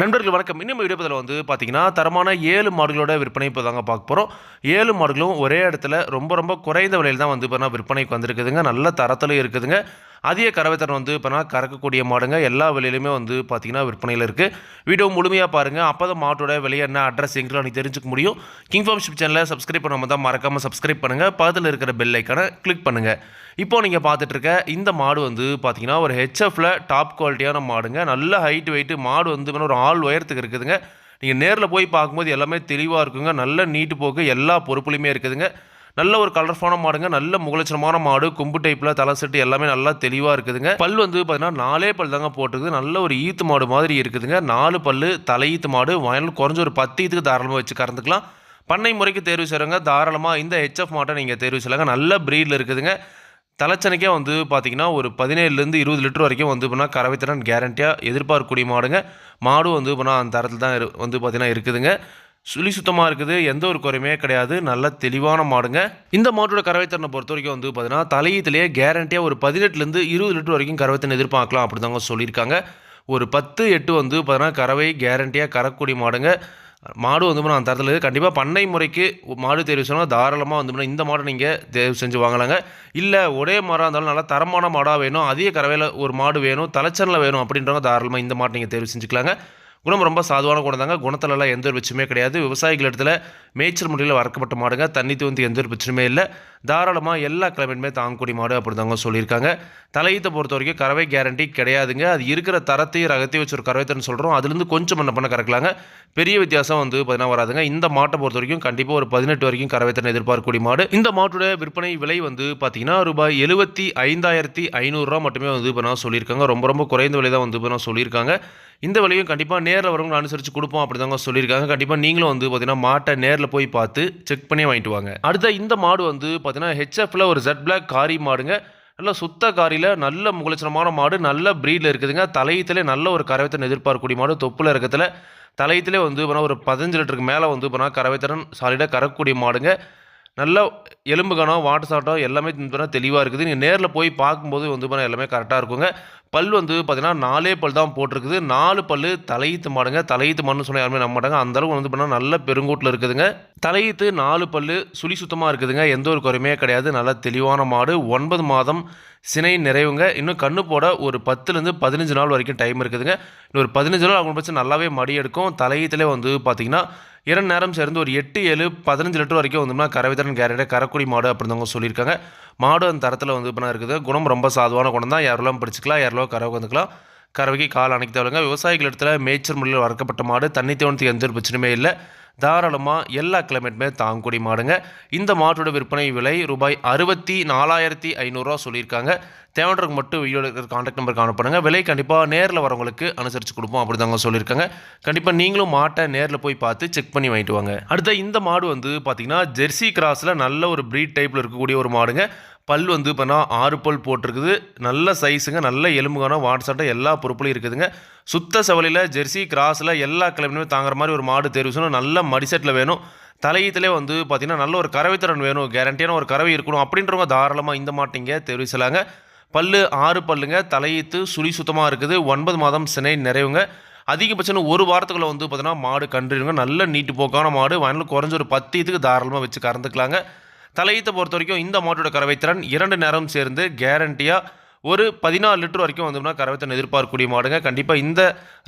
நண்பர்கள் வணக்கம். இன்னும் வீடியோவில் வந்து பார்த்தீங்கன்னா தரமான ஏழு மாடுகளோட விற்பனை இப்போ தாங்க பார்க்க போகிறோம் ஏழு மாடுகளும் ஒரே இடத்துல ரொம்ப ரொம்ப குறைந்த விலையில் தான் வந்து இப்போ விற்பனைக்கு வந்திருக்குதுங்க. நல்ல தரத்தில் இருக்குதுங்க. அதிக கறவைத்தரம் வந்து இப்போனா கறக்கக்கூடிய மாடுங்க. எல்லா விலையிலுமே வந்து பார்த்திங்கன்னா விற்பனையில் இருக்குது வீடியோ முழுமையாக பாருங்கள் அப்போ தான் மாட்டோட விலை என்ன அட்ரஸ் எங்களை நீ தெரிஞ்சுக்க முடியும். கிங் ஃபார்ம்ஷிப் சேனலை சப்ஸ்கிரைப் பண்ணாமல் தான் மறக்காமல் சப்ஸ்கிரைப் பண்ணுங்கள் பக்கத்தில் இருக்கிற பெல் ஐக்கானை கிளிக் பண்ணுங்கள் இப்போ நீங்கள் பார்த்துட்ருக்க இந்த மாடு வந்து பார்த்தீங்கன்னா ஒரு ஹெச்எஃப்ல டாப் குவாலிட்டியான மாடுங்க. நல்ல ஹைட் வெயிட்டு மாடு வந்து ஒரு ஆள் உயரத்துக்கு இருக்குதுங்க. நீங்கள் நேரில் போய் பார்க்கும்போது எல்லாமே தெளிவாக இருக்குங்க. நல்ல நீட்டு போக்கு எல்லா பொறுப்புலையுமே இருக்குதுங்க. நல்ல ஒரு கலர்ஃபான மாடுங்க. நல்ல முகலட்சணமான மாடு கொம்பு டைப்பில் தலை செட்டு எல்லாமே நல்லா தெளிவாக இருக்குதுங்க. பல் வந்து பார்த்தீங்கன்னா நாலே பல் தாங்க போட்டுருக்குது. நல்ல ஒரு ஈத்து மாடு மாதிரி இருக்குதுங்க. நாலு பல் தலை ஈத்து மாடு. வயல் குறைஞ்ச ஒரு பத்து ஈத்துக்கு தாராளமாக வச்சு கறந்துக்கலாம். பண்ணை முறைக்கு தேர்வு செய்கிறவங்க தாராளமாக இந்த ஹெச்எஃப் மாட்டை நீங்கள் தேர்வு செய்யலாங்க. நல்ல ப்ரீடில் இருக்குதுங்க. தலைச்சனைக்கே வந்து பார்த்தீங்கன்னா ஒரு பதினேழுலேருந்து இருபது லிட்டர் வரைக்கும் வந்து இப்போனா கறவைத்திறன் கேரண்டியாக எதிர்பார்க்கக்கூடிய மாடுங்க. மாடும் வந்து இப்போனா அந்த தரத்தில் தான் இரு வந்து பார்த்தீங்கன்னா இருக்குதுங்க. சுழி சுத்தமாக இருக்குது எந்த ஒரு குறையுமே கிடையாது நல்ல தெளிவான மாடுங்க. இந்த மாட்டோட கறவைத்திறனை பொறுத்த வரைக்கும் வந்து பார்த்தீங்கன்னா தலையீத்திலேயே கேரண்டியாக ஒரு பதினெட்டுலேருந்து இருபது லிட்டர் வரைக்கும் கறவைத்திறன் எதிர்பார்க்கலாம் அப்படி தாங்க சொல்லியிருக்காங்க. ஒரு பத்து எட்டு வந்து பார்த்தீங்கன்னா கறவை கேரண்டியாக கறக்கூடிய மாடுங்க. மாடு வந்து நான் தரத்தில் கண்டிப்பாக பண்ணை முறைக்கு மாடு தேர்வு செய்யணும் தாராளமாக வந்து இந்த மாடை நீங்கள் தேர்வு செஞ்சு வாங்கலாங்க. இல்லை ஒரே மாடாக இருந்தாலும் நல்லா தரமான மாடாக வேணும். அதிக கறவையில் ஒரு மாடு வேணும். தலைச்சனில் வேணும் அப்படின்றவங்க தாராளமாக இந்த மாட்டை நீங்கள் தேர்வு செஞ்சுக்கலாங்க. குணம் ரொம்ப சாதுவான குணம் தாங்க. குணத்திலலாம் எந்த ஒரு பிரச்சனையுமே கிடையாது. விவசாயிகள் இடத்துல மேய்ச்சல் முறையில் வறக்கப்பட்ட மாடுங்க. தண்ணி தூந்து எந்த ஒரு பிரச்சனையுமே இல்லை. தாராளமாக எல்லா கிளைமேட்டுமே தாங்கக்கூடிய மாடு அப்படி தாங்க சொல்லியிருக்காங்க. தலையீத்தை பொறுத்த வரைக்கும் கறவை கேரண்டி கிடையாதுங்க. அது இருக்கிற தரத்தையும் ரகத்தையும் வச்சு ஒரு கறவைத்தன்னு சொல்கிறோம் அதுலேருந்து கொஞ்சம் என்ன பண்ண கறக்கலாங்க. பெரிய வித்தியாசம் வந்து பார்த்தீங்கன்னா வராதுங்க. இந்த மாட்டை பொறுத்த வரைக்கும் கண்டிப்பாக ஒரு பதினெட்டு வரைக்கும் கறவைத்தனை எதிர்பார்க்கக்கூடிய மாடு. இந்த மாட்டோட விற்பனை விலை வந்து பார்த்தீங்கன்னா ரூபாய் எழுபத்தி ஐந்தாயிரத்தி ஐநூறுரூவா மட்டுமே வந்து இப்போ நான் சொல்லியிருக்காங்க. ரொம்ப ரொம்ப குறைந்த விலை தான் வந்து இப்போ நான் சொல்லியிருக்காங்க. இந்த விலையும் கண்டிப்பாக நேரில் வரவங்க அனுசரித்து கொடுப்போம் அப்படி தாங்க சொல்லியிருக்காங்க. கண்டிப்பாக நீங்களும் வந்து பார்த்தீங்கன்னா மாட்டை நேரில் போய் பார்த்து செக் பண்ணி வாங்கிட்டு வாங்க. அடுத்த இந்த மாடு வந்து பார்த்தீங்கன்னா ஹெச்எஃப்ல ஒரு ஜெட் பிளாக் காரி மாடுங்க. நல்ல சுத்த காரியில் நல்ல முகலட்சணமான மாடு நல்ல ப்ரீடில் இருக்குதுங்க. தலையத்திலே நல்ல ஒரு கறவைத்தன் எதிர்பார்க்கக்கூடிய மாடு. தொப்புல இருக்கத்தில் தலையத்திலே வந்து போனால் ஒரு பதினஞ்சு லிட்டருக்கு மேலே வந்து போனால் கறவைத்தரன் சாலிடாக கறக்கக்கூடிய மாடுங்க. நல்ல எலும்பு கணம் வாட்டர் சாட்டம் எல்லாமே பார்த்தீங்கன்னா தெளிவாக இருக்குது. நீங்கள் நேரில் போய் பார்க்கும்போது வந்து பார்த்தீங்கன்னா எல்லாமே கரெக்டாக இருக்குங்க. பல் வந்து பார்த்தீங்கன்னா நாலே பல் தான் போட்டிருக்குது. நாலு பல் தலையீத்து மாடுங்க. தலையீத்து மண்ணு சொன்னால் யாருமே நம்ப மாட்டாங்க. அந்தளவுக்கு வந்து பார்த்தீங்கன்னா நல்ல பெருங்கூட்டில் இருக்குதுங்க. தலையீத்து நாலு பல் சுழி சுத்தமாக இருக்குதுங்க. எந்த ஒரு குறையுமே கிடையாது. நல்ல தெளிவான மாடு. ஒன்பது மாதம் சினை நிறைவுங்க. இன்னும் கண்ணு போட ஒரு பத்துலேருந்து பதினஞ்சு நாள் வரைக்கும் டைம் இருக்குதுங்க. இன்னும் ஒரு பதினஞ்சு நாள் அவங்க பட்சம் நல்லாவே மடி எடுக்கும். தலையத்திலே வந்து பார்த்தீங்கன்னா இரண்டு நேரம் சேர்ந்து ஒரு எட்டு ஏழு பதினஞ்சு லிட்டர் வரைக்கும் வந்தோம்னா கரவிதரன் கேரண்டியாக கரக்குடி மாடு அப்படின்றவங்க சொல்லியிருக்காங்க. மாடு அந்த தரத்தில் வந்து இப்போ இருக்குது. குணம் ரொம்ப சாதுவான குணம் தான். யாரெல்லாம் பிடிச்சிக்கலாம் யாரெல்லாம் கறவை வந்துக்கலாம் கறவைக்கு கால் அணைக்க தேவைங்க விவசாயிகள் இடத்துல மேய்ச்சல் முறையில் வளர்க்கப்பட்ட மாடு. தண்ணி தோணத்துக்கு எந்த ஒரு பிரச்சனையுமே இல்லை. தாராளமாக எல்லா கிளைமேட்டுமே தாங்கக்கூடிய மாடுங்க. இந்த மாட்டோட விற்பனை விலை ரூபாய் அறுபத்தி நாலாயிரத்தி ஐநூறுரூவா சொல்லியிருக்காங்க. தேவைன்றதுக்கு மட்டும் வீடியோவில் இருக்கிற காண்டாக்ட் நம்பர் காணப்படுங்க. விலை கண்டிப்பாக நேரில் வரவங்களுக்கு அனுசரித்து கொடுப்போம் அப்படி தாங்க சொல்லியிருக்காங்க. கண்டிப்பாக நீங்களும் மாட்டை நேரில் போய் பார்த்து செக் பண்ணி வாங்கிட்டு வாங்க. அடுத்த இந்த மாடு வந்து பார்த்தீங்கன்னா ஜெர்சி கிராஸில் நல்ல ஒரு ப்ரீட் டைப்பில் இருக்கக்கூடிய ஒரு மாடுங்க. பல் வந்து இப்போனா ஆறு பல் போட்டிருக்குது. நல்ல சைஸுங்க நல்ல எலும்புகான வாட்ஸ்அட்டை எல்லா பொறுப்புலையும் இருக்குதுங்க. சுத்த செவலியில் ஜெர்சி கிராஸில் எல்லா கிளம்பினுமே தாங்குற மாதிரி ஒரு மாடு தேர்வு செய்யணும். நல்ல மடிசெட்டில் வேணும். தலையீத்திலே வந்து பார்த்திங்கன்னா நல்ல ஒரு கறவை திறன் வேணும். கேரண்டியான ஒரு கறவை இருக்கணும் அப்படின்றவங்க தாராளமாக இந்த மாட்டிங்க தெரிவிச்சலாங்க செய்யலாங்க. பல்லு ஆறு பல்லுங்க. தலையீத்து சுழி சுத்தமாக இருக்குது. ஒன்பது மாதம் சினை நிறைவுங்க. அதிகபட்சம் ஒரு வாரத்துக்குள்ள வந்து பார்த்தீங்கன்னா மாடு கன்றுங்க. நல்ல நீட்டு போக்கான மாடு. வயலில் குறைஞ்ச ஒரு பத்து இதுக்கு தாராளமாக வச்சு கறந்துக்கலாங்க. தலையீத்தை பொறுத்த வரைக்கும் இந்த மாட்டோட கறவைத்திறன் இரண்டு நேரம் சேர்ந்து கேரண்டியாக ஒரு பதினாலு லிட்டர் வரைக்கும் வந்தோம்னா கறவைத்தன் எதிர்பார்க்கக்கூடிய மாடுங்க. கண்டிப்பாக இந்த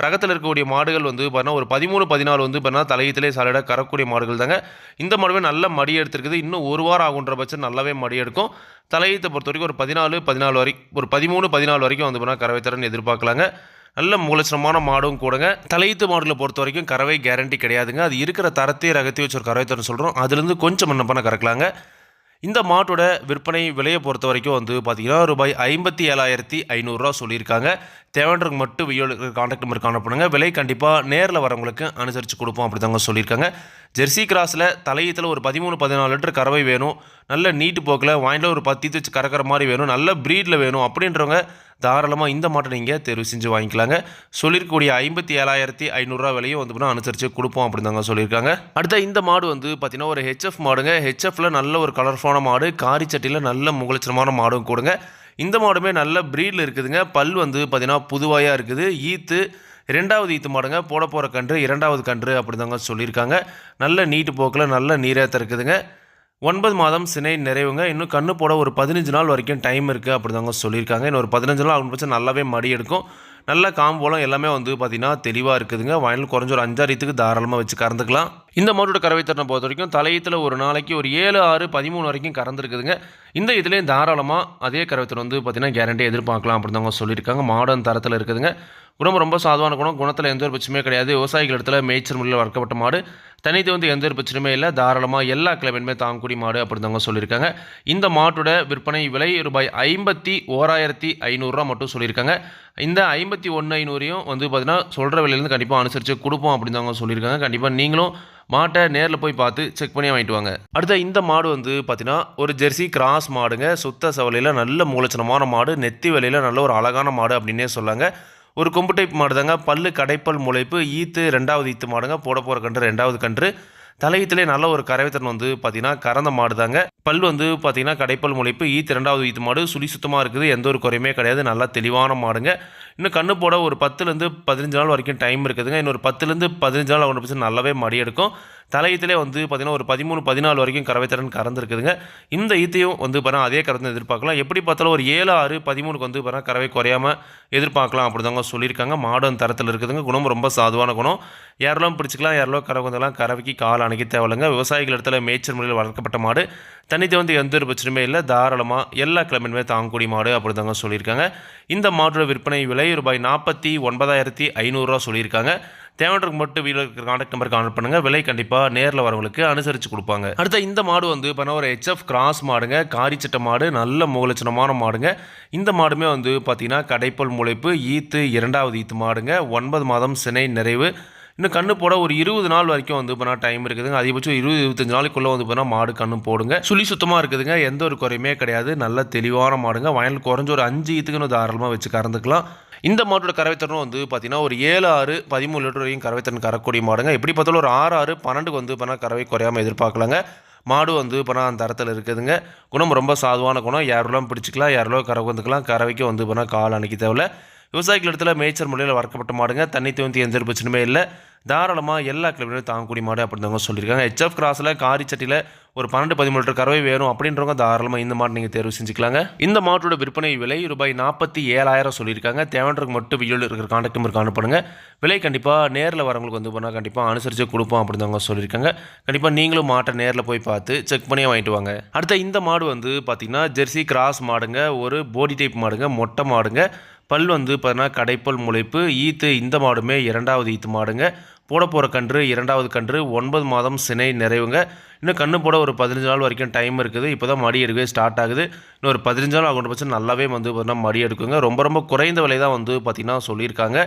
ரகத்தில் இருக்கக்கூடிய மாடுகள் வந்து பார்த்தீங்கன்னா ஒரு பதிமூணு பதினாலு வந்து பார்த்தீங்கன்னா தலையத்திலே சாலையிட கறக்கூடிய மாடுகள் தாங்க. இந்த மாடுவே நல்ல மடி எடுத்திருக்குது. இன்னும் ஒரு வாரம் ஆகுன்ற பட்சம் நல்லாவே மடி எடுக்கும். தலையத்தை பொறுத்த வரைக்கும் ஒரு பதினாலு பதினாலு வரைக்கும் ஒரு பதிமூணு பதினாலு வரைக்கும் வந்து பார்த்தீங்கன்னா கறவைத்திறன் எதிர்பார்க்கலாங்க. நல்ல மூலச்சனமான மாடும் கூடங்க. தலையீத்து மாடுகளை பொறுத்த வரைக்கும் கறவை கேரண்டி கிடையாதுங்க. அது இருக்கிற தரத்தையே ரகத்தையும் வச்சு ஒரு கறவைத்தரன் சொல்கிறோம் அதுலேருந்து கொஞ்சம் என்ன பண்ண கறக்கலாங்க. இந்த மாட்டோட விற்பனை விலையை பொறுத்த வரைக்கும் வந்து பார்த்தீங்கன்னா ரூபாய் ஐம்பத்தி ஏழாயிரத்தி ஐநூறுரூவா சொல்லியிருக்காங்க. தேவைன்றவங்க மட்டும் வீடியோ காண்டாக்ட் நம்பர் காணப்படுங்க விலை கண்டிப்பாக நேரில் வரவங்களுக்கு அனுசரித்து கொடுப்போம் அப்படி தாங்க சொல்லியிருக்காங்க. ஜெர்சி கிராஸில் தலையத்தில் ஒரு பதிமூணு பதினாலு லிட்டர் கறவை வேணும். நல்ல நீட்டு போக்கில் வாங்கிட்டு ஒரு பத்தி வச்சு கறக்கிற மாதிரி வேணும். நல்ல ப்ரீடில் வேணும். அப்படின்றவங்க தாராளமாக இந்த மாட்டை நீங்கள் தேர்வு செஞ்சு வாங்கிக்கலாங்க. சொல்லியிருக்கக்கூடிய ஐம்பத்தி ஏழாயிரத்தி ஐநூறுரூவா விலையும் வந்து பார்த்தீங்கன்னா அனுசரித்து கொடுப்போம் அப்படின்னு தாங்க சொல்லியிருக்காங்க. அடுத்த இந்த மாடு வந்து பார்த்தீங்கன்னா ஒரு ஹெச்எஃப் மாடுங்க. ஹெச்எஃப்பில் நல்ல ஒரு கலர்ஃபான மாடு. காரி சட்டியில் நல்ல முகலட்சணமான மாடும் கொடுங்க. இந்த மாடுமே நல்ல ப்ரீடில் இருக்குதுங்க. பல் வந்து பார்த்தீங்கன்னா புதுவாயாக இருக்குது. ஈத்து ரெண்டாவது ஈத்து மாடுங்க. போட போகிற கன்று இரண்டாவது கன்று அப்படி தாங்க சொல்லியிருக்காங்க. நல்ல நீட்டு போக்கில் நல்ல நீரேற்ற இருக்குதுங்க. ஒன்பது மாதம் சினை நிறைவுங்க. இன்னும் கண்ணு போட ஒரு பதினஞ்சு நாள் வரைக்கும் டைம் இருக்குது அப்படி தாங்க சொல்லியிருக்காங்க. இன்னும் ஒரு பதினஞ்சு நாள் அவங்க பட்சம் நல்லாவே மடி எடுக்கும். நல்ல காம்போலம் எல்லாமே வந்து பார்த்திங்கன்னா தெளிவாக இருக்குதுங்க. வயலில் குறைஞ்ச ஒரு அஞ்சாறு தாராளமாக வச்சு கறந்துக்கலாம். இந்த மாட்டோட கறவை திறனை பொறுத்த வரைக்கும் தலையத்தில் ஒரு நாளைக்கு ஒரு ஏழு ஆறு பதிமூணு வரைக்கும் கறந்துருக்குதுங்க. இந்த இதுலேயும் தாராளமாக அதே கறவைத்திறன் வந்து பார்த்திங்கன்னா கேரண்டி எதிர்பார்க்கலாம் அப்படின்னு தாங்க சொல்லியிருக்காங்க. மாடர்ன் தரத்தில் இருக்குதுங்க. குணம் ரொம்ப சாதுவான குணம் குணத்தில் எந்த ஒரு பிரச்சனையுமே கிடையாது. விவசாயிகள் இடத்துல மேய்ச்சல் முறையில் வளர்க்கப்பட்ட மாடு. தனித்து வந்து எந்த ஒரு பிரச்சனையுமே இல்லை. தாராளமாக எல்லா கிளம்பின்மே தாங்கக்கூடிய மாடு அப்படின்னு தாங்க சொல்லியிருக்காங்க. இந்த மாட்டோட விற்பனை விலை ரூபாய் ஐம்பத்தி ஓராயிரத்தி ஐநூறுரூவா மட்டும் சொல்லியிருக்காங்க. இந்த ஐம்பத்தி ஒன்று ஐநூறையும் வந்து பார்த்தீங்கன்னா சொல்கிற விலையிலேருந்து கண்டிப்பாக அனுசரித்து கொடுப்போம் அப்படின்னு தாங்க சொல்லியிருக்காங்க. கண்டிப்பாக நீங்களும் மாட்டை நேரில் போய் பார்த்து செக் பண்ணி வாங்கிட்டு வாங்க. அடுத்த இந்த மாடு வந்து பார்த்தீங்கன்னா ஒரு ஜெர்சி கிராஸ் மாடுங்க. சுத்த சவலையில் நல்ல மூலச்சனமான மாடு. நெத்தி விலையில் நல்ல ஒரு அழகான மாடு அப்படின்னே சொல்லாங்க. ஒரு கொம்பு டைப் மாடுதாங்க. பல்லு கடைப்பல் முளைப்பு ஈத்து ரெண்டாவது ஈத்து மாடுங்க. போட போகிற கன்று ரெண்டாவது கன்று. தலையத்திலே நல்ல ஒரு கறவைத்தன் வந்து பார்த்தீங்கன்னா கறந்த மாடு தாங்க பல் வந்து பார்த்தீங்கன்னா கடைப்பல் முளைப்பு ஈத்து ரெண்டாவது ஈத்து மாடு சுழி சுத்தமாக இருக்குது எந்த ஒரு குறையுமே கிடையாது நல்லா தெளிவான மாடுங்க. இன்னும் கண்ணு போட ஒரு பத்துலேருந்து பதினஞ்சு நாள் வரைக்கும் டைம் இருக்குதுங்க. இன்னொரு பத்துலேருந்து பதினஞ்சு நாள் ஒன்று பட்சம் நல்லாவே மடி எடுக்கும். தலையத்திலே வந்து பார்த்திங்கன்னா ஒரு பதிமூணு பதினாலு வரைக்கும் கறவைத்திறன் கறந்துருக்குதுங்க. இந்த ஈத்தையும் வந்து பார்த்தா அதே கறந்து எதிர்பார்க்கலாம். எப்படி பார்த்தாலும் ஒரு ஏழு ஆறு பதிமூணுக்கு வந்து பார்த்தா கறவை குறையாமல் எதிர்பார்க்கலாம் அப்படி தாங்க சொல்லியிருக்காங்க மாடர்ன் தரத்தில் இருக்குதுங்க. குணம் ரொம்ப சாதுவான குணம். யாரெல்லாம் பிடிச்சிக்கலாம் யாரெல்லாம் கறவை வந்தெல்லாம் கறவைக்கு கால் அணைக்க தேவையில்லைங்க. விவசாயிகள் இடத்துல மேய்ச்சல் முறையில் வளர்க்கப்பட்ட மாடு. தனித்து வந்து எந்த ஒரு பிரச்சனையுமே இல்லை. தாராளமாக எல்லா கிழமையுமே தாங்கக்கூடிய மாடு அப்படி தாங்க சொல்லியிருக்காங்க. இந்த மாடோட விற்பனை விலை ரூபாய் நாற்பத்தி ஒன்பதாயிரத்தி ஐநூறுரூவா சொல்லியிருக்காங்க. தேவைன்றதுக்கு மட்டும் வீடியோ இருக்கிற கான்டாக்ட் நம்பருக்கு கான்டாக்ட் பண்ணுங்கள் விலை கண்டிப்பாக நேரில் வரவங்களுக்கு அனுசரித்து கொடுப்பாங்க. அடுத்த இந்த மாடு வந்து இப்போ ஒரு ஹெச்எஃப் கிராஸ் மாடுங்க. காரிச்சட்ட மாடு நல்ல முகலட்சணமான மாடுங்க. இந்த மாடுமே வந்து பார்த்திங்கன்னா கடைப்பல் முளைப்பு ஈத்து இரண்டாவது ஈத்து மாடுங்க. ஒன்பது மாதம் சினை நிறைவு. இன்னும் கண்ணு போட ஒரு இருபது நாள் வரைக்கும் வந்து இப்போ டைம் இருக்குதுங்க. அதிகபட்சம் இருபது இருபத்தஞ்சு நாளைக்குள்ளே வந்து பார்த்தா மாடு கண்ணு போடுங்க. சுழி சுத்தமாக இருக்குதுங்க. எந்த ஒரு குறையுமே கிடையாது. நல்ல தெளிவான மாடுங்க. வயல் குறைஞ்ச ஒரு அஞ்சு ஈத்துக்குன்னு தாராளமாக வச்சு கறந்துக்கலாம். இந்த மாட்டோட கறவைத்தரம் வந்து பார்த்தீங்கன்னா ஒரு ஏழு ஆறு பதிமூணு லிட்டர் வரைக்கும் கறவைத்தன் கறக்கூடிய மாடுங்க. எப்படி பார்த்தாலும் ஒரு ஆறு ஆறு பன்னெண்டுக்கு வந்து இப்போ கறவை குறையாமல் எதிர்பார்க்கலாங்க. மாடு வந்து இப்போ அந்த தரத்தில் இருக்குதுங்க. குணம் ரொம்ப சாதுவான குணம். யாரெல்லாம் பிடிச்சிக்கலாம் யாரெல்லாம் கறவை வந்துக்கலாம். கறவைக்கு வந்து இப்போ கால் அணைக்க தேவையில்ல. விவசாயிகள் இடத்துல மேய்ச்சல் முறையில் வளர்க்கப்பட்ட மாடுங்க தண்ணி தூந்தி எந்த பிரச்சனையுமே இல்லை. தாராளமாக எல்லா கிளம்பிலும் தாங்கக்கூடிய மாடு அப்படின்றவங்க சொல்லியிருக்காங்க. ஹெச்எஃப் கிராஸில் காரி சட்டியில் ஒரு பன்னெண்டு பதிமூணு லிட்டர் கறவை வேணும் அப்படின்றவங்க தாராளமாக இந்த மாடு நீங்கள் தேர்வு செஞ்சுக்கலாங்க. இந்த மாட்டோட விற்பனை விலை ரூபாய் நாற்பத்தி ஏழாயிரம் சொல்லியிருக்காங்க. தேவைன்றதுக்கு மட்டும் வீடியோவில் இருக்கிற கான்டாக்ட் நம்பருக்கு அனுப்புங்க விலை கண்டிப்பாக நேரில் வரவங்களுக்கு வந்து போனால் கண்டிப்பாக அனுசரித்து கொடுப்போம் அப்படின்றவங்க சொல்லியிருக்காங்க. கண்டிப்பாக நீங்களும் மாட்டை நேரில் போய் பார்த்து செக் பண்ணியே வாங்கிட்டு வாங்க. அடுத்த இந்த மாடு வந்து பார்த்திங்கன்னா ஜெர்சி கிராஸ் மாடுங்க ஒரு போடி டைப் மாடுங்க மொட்டை மாடுங்க. பல் வந்து பார்த்தீங்கன்னா கடைப்பல் முளைப்பு ஈத்து இந்த மாடுமே இரண்டாவது ஈத்து மாடுங்க. போட போகிற கன்று இரண்டாவது கன்று ஒன்பது மாதம் சினை நிறைவுங்க. இன்னும் கன்று போட ஒரு பதினஞ்சு நாள் வரைக்கும் டைம் இருக்குது. இப்போ தான் மடி எடுக்கவே ஸ்டார்ட் ஆகுது. இன்னும் ஒரு பதினஞ்சு நாள் ஆகும் பட்சம் நல்லாவே வந்து பார்த்தீங்கன்னா மடி எடுக்குங்க. ரொம்ப ரொம்ப குறைந்த விலை தான் வந்து பார்த்திங்கன்னா சொல்லியிருக்காங்க.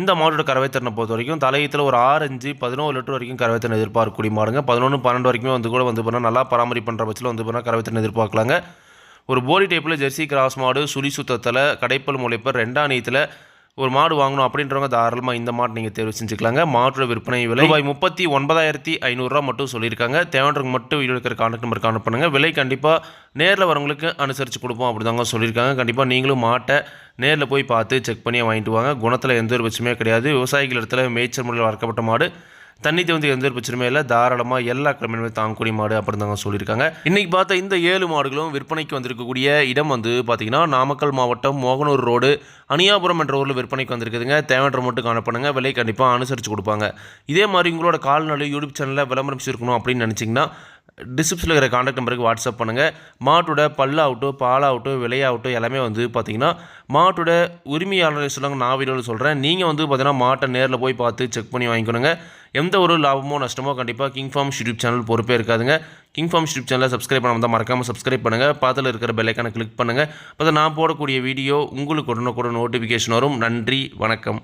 இந்த மாடோட கறவைத்திறனை பொறுத்த வரைக்கும் தலையத்தில் ஒரு ஆறு அஞ்சு பதினோரு லிட்டர் வரைக்கும் கறவைத்திறன் எதிர்பார்க்கக்கூடிய மாடுங்க. பதினொன்று பன்னெண்டு வரைக்குமே வந்து கூட வந்து பார்த்தீங்கன்னா நல்லா பராமரிப்பு பண்ணுற பட்சத்தில் வந்து பார்த்தீங்கன்னா கறவைத்திறன் எதிர்பார்க்கலாங்க. ஒரு போடி டைப்பில் ஜெர்சி கிராஸ் மாடு சுழி சுத்தத்தில் கடைப்பல் முளைப்பர் ரெண்டாம் நீத்தில் ஒரு மாடு வாங்கணும் அப்படின்றவங்க தாராளமாக இந்த மாடு நீங்கள் தேர்வு செஞ்சுக்கலாங்க. மாட்டோட விற்பனை விலை ரூபாய் முப்பத்தி ஒன்பதாயிரத்தி ஐநூறுரூவா மட்டும் சொல்லியிருக்காங்க. தேவைன்றவங்க மட்டும் வீடியோ இருக்கிற கான்டாக்ட் நம்பர் கான்டாக்ட் பண்ணுங்கள் விலை கண்டிப்பாக நேரில் வரவங்களுக்கு அனுசரித்து கொடுப்போம் அப்படி தாங்க சொல்லியிருக்காங்க. கண்டிப்பாக நீங்களும் மாட்டை நேரில் போய் பார்த்து செக் பண்ணி வாங்கிட்டு வாங்க. குணத்தில் எந்த ஒரு பிரச்சனையுமே கிடையாது. விவசாயிகள் இடத்துல மேய்ச்சல் முறையில் வளர்க்கப்பட்ட மாடு. தண்ணி தேவந்தி எந்த ஒரு பிரச்சனையுமே இல்லை. தாராளமாக எல்லா கிழமையுமே தாங்கக்கூடிய மாடு அப்படின்னு தாங்க சொல்லியிருக்காங்க. இன்றைக்கி பார்த்த இந்த ஏழு மாடுகளும் விற்பனைக்கு வந்திருக்கக்கூடிய இடம் வந்து பார்த்திங்கன்னா நாமக்கல் மாவட்டம் மோகனூர் ரோடு அணியாபுரம் என்ற ஊரில் விற்பனைக்கு வந்திருக்குதுங்க. தேவையான மட்டும் காணப்படுங்க. விலை கண்டிப்பாக அனுசரித்து கொடுப்பாங்க. இதே மாதிரி உங்களோட கால்நடை யூடியூப் சேனலில் விளம்பரம் செய்யணும் அப்படின்னு நினச்சிங்கன்னா டிஸ்கிரிப்ஷனில் இருக்கிற காண்டாக்ட் நம்பருக்கு வாட்ஸ்அப் பண்ணுங்கள் மாட்டோட பல்லாகட்டும் பாலாகட்டும் விலையாகட்டும் எல்லாமே வந்து பார்த்திங்கன்னா மாட்டோட உரிமையாளர் சொல்லுங்க நான் வீடியோவில் சொல்கிறேன் நீங்கள் வந்து பார்த்தீங்கன்னா மாட்டை நேரில் போய் பார்த்து செக் பண்ணி வாங்கிக்கணுங்க. எந்த ஒரு லாபமோ நஷ்டமோ கண்டிப்பாக கிங் ஃபார்ம் யூடியூப் சேனல் பொறுப்பே இருக்காதுங்க. கிங் ஃபார்ம் யூடியூப் சேனலை சப்ஸ்கிரைப் பண்ணாமல் தான் மறக்காமல் சப்ஸ்கிரைப் பண்ணுங்கள் பார்த்துல இருக்கிற பெல்லைக்கான கிளிக் பண்ணுங்கள் அப்போ நான் போடக்கூடிய வீடியோ உங்களுக்கு உடனுக்குடன் நோட்டிஃபிகேஷன் வரும். நன்றி வணக்கம்.